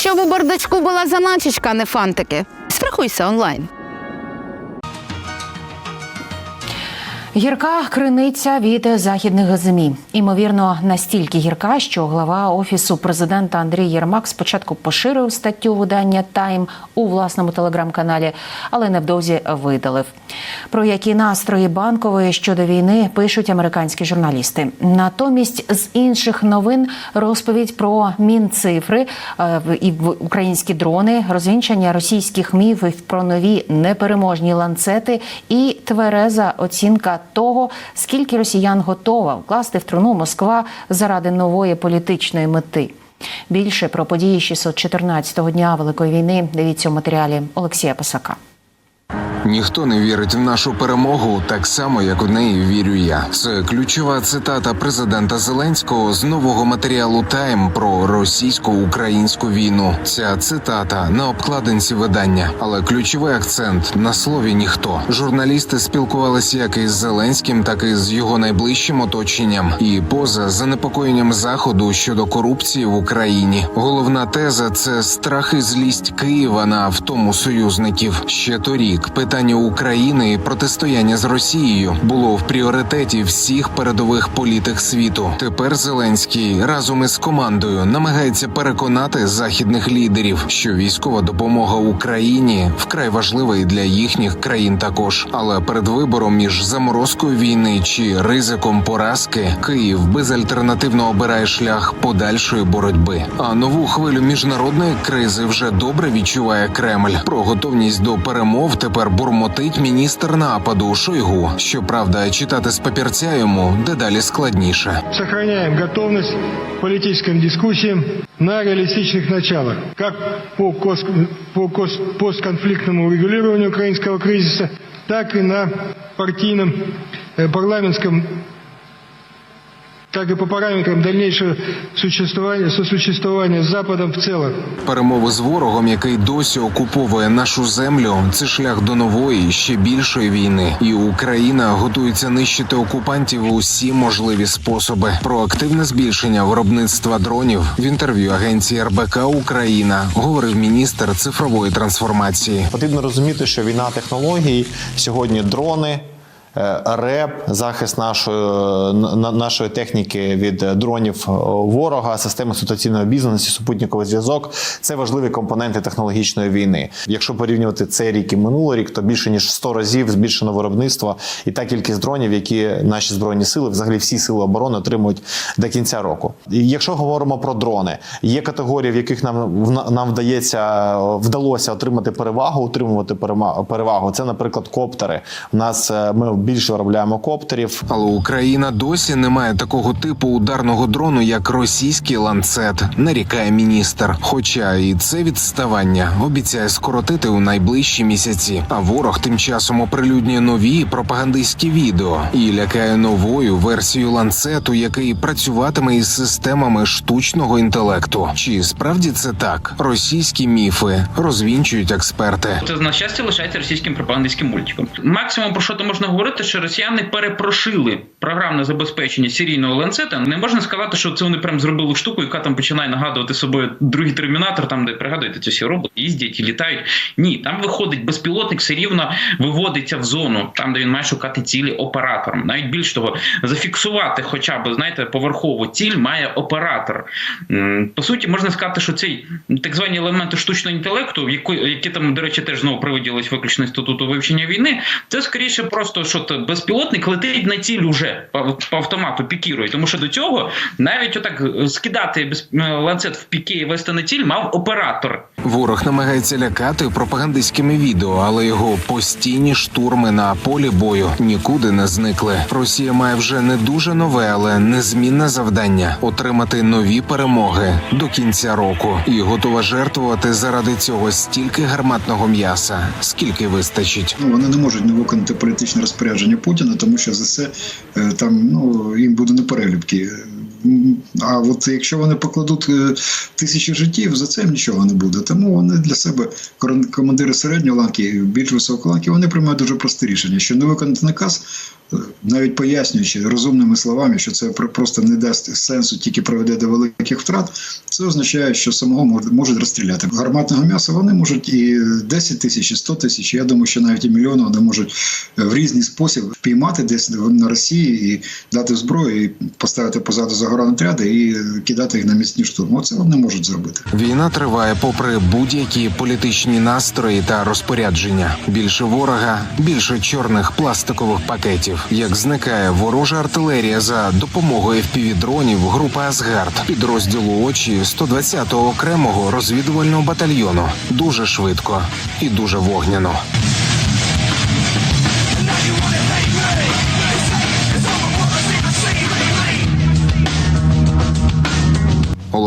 Щоб у бардачку була заначечка, а не фантики. Страхуйся онлайн. Гірка криниця від західних змі. Імовірно, настільки гірка, що глава офісу президента Андрій Єрмак спочатку поширив статтю видання Тайм у власному телеграм-каналі, але невдовзі видалив. Про які настрої банкової щодо війни пишуть американські журналісти. Натомість з інших новин розповідь про мінцифри е, і українські дрони, розвінчання російських міфів про нові непереможні ланцети і твереза оцінка того, скільки росіян готова вкласти в труну Москва заради нової політичної мети. Більше про події 614-го дня Великої війни дивіться у матеріалі Олексія Писака. Ніхто не вірить в нашу перемогу так само, як у неї вірю я. Це ключова цитата президента Зеленського з нового матеріалу Тайм про російсько-українську війну. Ця цитата на обкладинці видання, але ключовий акцент на слові ніхто. Журналісти спілкувалися як із Зеленським, так і з його найближчим оточенням, і поза занепокоєнням заходу щодо корупції в Україні. Головна теза це страх і злість Києва на втому союзників. Ще торік питання України і протистояння з Росією було в пріоритеті всіх передових політик світу. Тепер Зеленський разом із командою намагається переконати західних лідерів, що військова допомога Україні вкрай важлива і для їхніх країн також. Але перед вибором між заморозкою війни чи ризиком поразки Київ безальтернативно обирає шлях подальшої боротьби. А нову хвилю міжнародної кризи вже добре відчуває Кремль. Про готовність до перемов тепер бурмотить міністр нападу Шойгу. Щоправда, читати з папірця йому дедалі складніше. Сохраняємо готовність політичним дискусіям на реалістичних началах, як по, кос- по кос- постконфліктному регулюванню українського кризиса, так і на партійному э, парламентском так и по параметрам дальнейшего существования, сосуществования с Западом в целом. Перемови з ворогом, який досі окуповує нашу землю, це шлях до нової ще більшої війни, і Україна готується нищити окупантів у усі можливі способи. Про активне збільшення виробництва дронів в інтерв'ю агенції РБК Україна говорив міністр цифрової трансформації. Потрібно розуміти, що війна технологій сьогодні дрони. Е, РЕП, захист нашої на- нашої техніки від дронів е, ворога, системи ситуаційного бізнесу, супутниковий зв'язок це важливі компоненти технологічної війни. Якщо порівнювати цей рік і минулий рік, то більше ніж 100 разів збільшено виробництво і та кількість дронів, які наші збройні сили, взагалі всі сили оборони отримують до кінця року. І якщо говоримо про дрони, є категорії, в яких нам нам вдається вдалося отримати перевагу, утримувати перевагу. Це, наприклад, коптери. У нас е, ми більше виробляємо коптерів. Але Україна досі не має такого типу ударного дрону, як російський ланцет, нарікає міністр. Хоча і це відставання обіцяє скоротити у найближчі місяці. А ворог тим часом оприлюднює нові пропагандистські відео і лякає новою версією ланцету, який працюватиме із системами штучного інтелекту. Чи справді це так? Російські міфи розвінчують експерти. Це на щастя лишається російським пропагандистським мультиком. Максимум про що то можна говорити, що росіяни перепрошили програмне забезпечення серійного ланцета. Не можна сказати, що це вони прям зробили штуку, яка там починає нагадувати собою другий термінатор, там де пригадуєте, ці всі роботи їздять і літають. Ні, там виходить безпілотник, все рівно виводиться в зону, там де він має шукати цілі оператором. Навіть більш того, зафіксувати, хоча б знаєте, поверхову ціль має оператор. По суті, можна сказати, що цей так звані елементи штучного інтелекту, які там, до речі, теж знову привиділись виключно інституту вивчення війни, це скоріше просто що то безпілотник летить на ціль уже по, автомату пікірує. Тому що до цього навіть отак скидати е, ланцет в піке і вести на ціль мав оператор. Ворог намагається лякати пропагандистськими відео, але його постійні штурми на полі бою нікуди не зникли. Росія має вже не дуже нове, але незмінне завдання отримати нові перемоги до кінця року і готова жертвувати заради цього стільки гарматного м'яса, скільки вистачить. Ну, вони не можуть не виконати політичне розпорядження Путіна, тому що за це е, там ну їм буде неперелюбки. А от якщо вони покладуть е, тисячі життів, за це нічого не буде. Тому вони для себе командири середньої ланки, більш високої ланки, вони приймають дуже просте рішення, що не виконати наказ, е, навіть пояснюючи розумними словами, що це просто не дасть сенсу, тільки приведе до великих втрат. Це означає, що самого можуть розстріляти. Гарматного м'яса вони можуть і 10 тисяч, і 100 тисяч. Я думаю, що навіть і мільйон вони можуть е, в різний спосіб впіймати десь на Росії і дати зброю, і поставити позаду загоронотряди і кидати їх на міцні штурми. Оце вони можуть зробити. Війна триває попри будь-які політичні настрої та розпорядження. Більше ворога, більше чорних пластикових пакетів. Як зникає ворожа артилерія за допомогою FPV-дронів групи Асгард, підрозділу очі 120-го окремого розвідувального батальйону. Дуже швидко і дуже вогняно.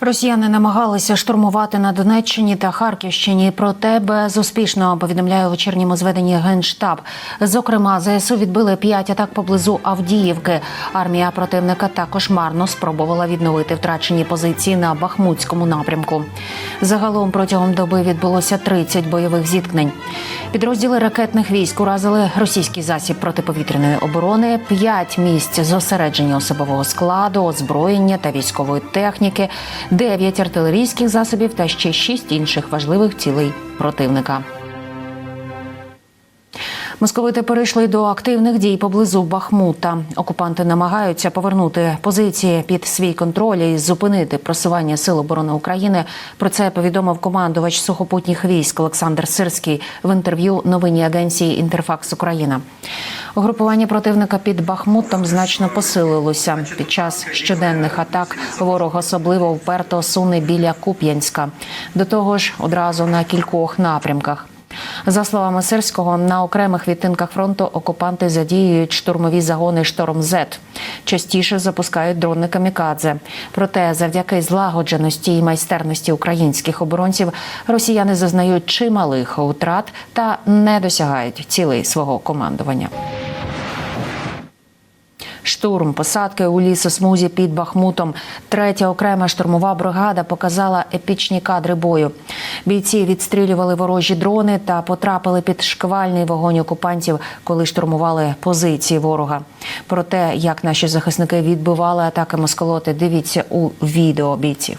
Росіяни намагалися штурмувати на Донеччині та Харківщині. Проте безуспішно повідомляє у вечірньому зведенні Генштаб. Зокрема, ЗСУ відбили п'ять атак поблизу Авдіївки. Армія противника також марно спробувала відновити втрачені позиції на Бахмутському напрямку. Загалом протягом доби відбулося 30 бойових зіткнень. Підрозділи ракетних військ уразили російський засіб протиповітряної оборони, п'ять місць зосередження особового складу, озброєння та військової техніки, дев'ять артилерійських засобів та ще шість інших важливих цілей противника. Московити перейшли до активних дій поблизу Бахмута. Окупанти намагаються повернути позиції під свій контроль і зупинити просування сил оборони України. Про це повідомив командувач сухопутніх військ Олександр Сирський в інтерв'ю новинній агенції Інтерфакс Україна. Угрупування противника під Бахмутом значно посилилося. Під час щоденних атак ворог особливо вперто суне біля Куп'янська. До того ж, одразу на кількох напрямках. За словами Сирського, на окремих відтинках фронту окупанти задіюють штурмові загони «Шторм З». Частіше запускають дрони камікадзе. Проте, завдяки злагодженості і майстерності українських оборонців, росіяни зазнають чималих втрат та не досягають цілей свого командування. Штурм посадки у лісосмузі під Бахмутом. Третя окрема штурмова бригада показала епічні кадри бою. Бійці відстрілювали ворожі дрони та потрапили під шквальний вогонь окупантів, коли штурмували позиції ворога. Про те, як наші захисники відбивали атаки москолоти, дивіться у відео бійців.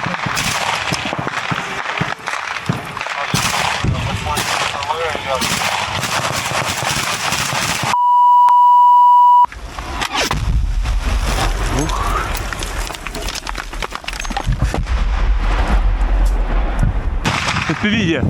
Все,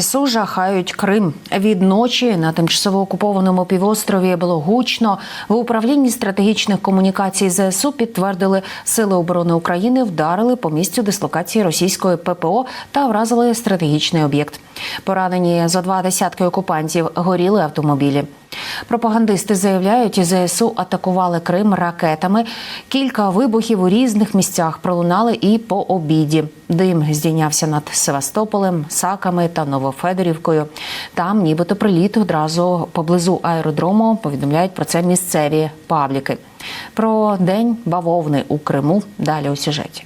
ЗСУ жахають Крим. Від ночі на тимчасово окупованому півострові було гучно. В управлінні стратегічних комунікацій ЗСУ підтвердили, сили оборони України вдарили по місцю дислокації російської ППО та вразили стратегічний об'єкт. Поранені за два десятки окупантів горіли автомобілі. Пропагандисти заявляють, ЗСУ атакували Крим ракетами. Кілька вибухів у різних місцях пролунали і по обіді. Дим здійнявся над Севастополем, Саками та Новофедорівкою. Там, нібито приліт одразу поблизу аеродрому. Повідомляють про це місцеві пабліки. Про день бавовни у Криму далі у сюжеті.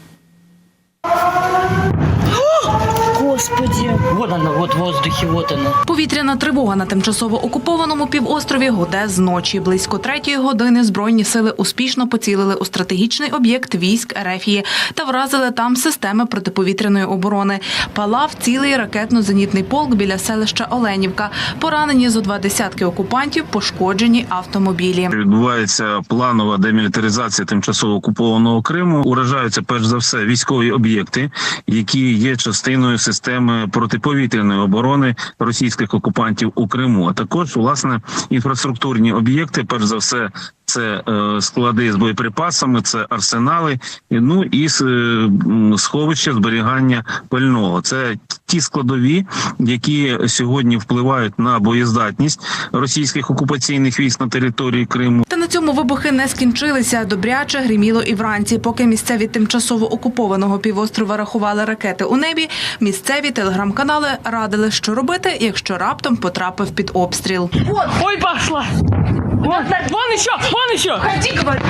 Господи. Вот она, вот в воздухе, вот она. Повітряна тривога на тимчасово окупованому півострові гуде з ночі. Близько третьої години збройні сили успішно поцілили у стратегічний об'єкт військ Ерефії та вразили там системи протиповітряної оборони. Палав цілий ракетно-зенітний полк біля селища Оленівка. Поранені зо два десятки окупантів, пошкоджені автомобілі. Відбувається планова демілітаризація тимчасово окупованого Криму. Уражаються перш за все військові об'єкти, які є частиною системи протиповітряної оборони російських окупантів у Криму. А також власне інфраструктурні об'єкти, перш за все. Це е, склади з боєприпасами, це арсенали, і, ну і сховища зберігання пального. Це ті складові, які сьогодні впливають на боєздатність російських окупаційних військ на території Криму. Та на цьому вибухи не скінчилися. Добряче гриміло і вранці. Поки місцеві тимчасово окупованого півострова рахували ракети у небі, місцеві телеграм-канали радили, що робити, якщо раптом потрапив під обстріл. Ой, пошла. Вон, вон еще, вон еще. Ходи, говорю.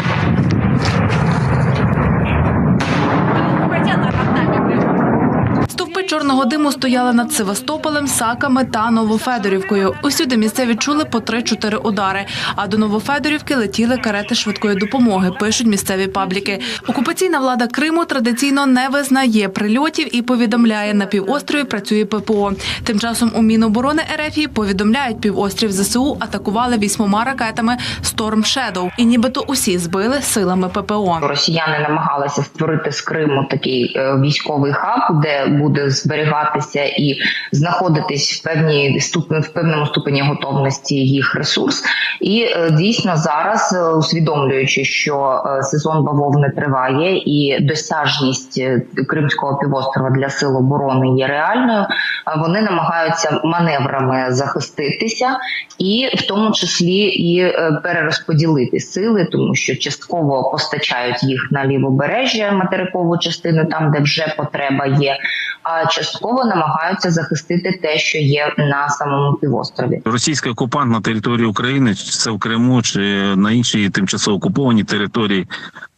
Чорного диму стояли над Севастополем, Саками та Новофедорівкою. Усюди місцеві чули по 3-4 удари. А до Новофедорівки летіли карети швидкої допомоги. Пишуть місцеві пабліки. Окупаційна влада Криму традиційно не визнає прильотів і повідомляє на півострові працює ППО. Тим часом у Міноборони РФ повідомляють, півострів ЗСУ атакували вісьмома ракетами Storm Shadow. і нібито усі збили силами ППО. Росіяни намагалися створити з Криму такий е, військовий хаб, де буде зберігатися і знаходитись в певній ступені в певному ступені готовності їх ресурс. І е, дійсно зараз, е, усвідомлюючи, що е, сезон бавовни триває, і досяжність Кримського півострова для сил оборони є реальною. Вони намагаються маневрами захиститися, і в тому числі і перерозподілити сили, тому що частково постачають їх на лівобережжя материкову частину, там де вже потреба є. А частково намагаються захистити те, що є на самому півострові. Російський окупант на території України, чи це в Криму чи на іншій тимчасово окупованій території,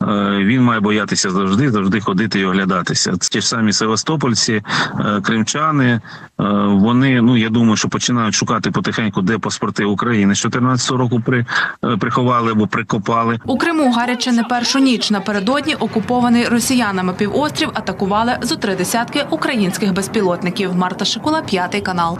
е, він має боятися завжди, завжди ходити і оглядатися. Ті ж самі Севастопольці, е, кримчани. е, Вони ну я думаю, що починають шукати потихеньку, де паспорти України з 14 року при приховали або прикопали. У Криму гаряче не першу ніч. Напередодні окупований росіянами півострів атакували зо три десятки українських безпілотників. Марта Шикула, п'ятий канал.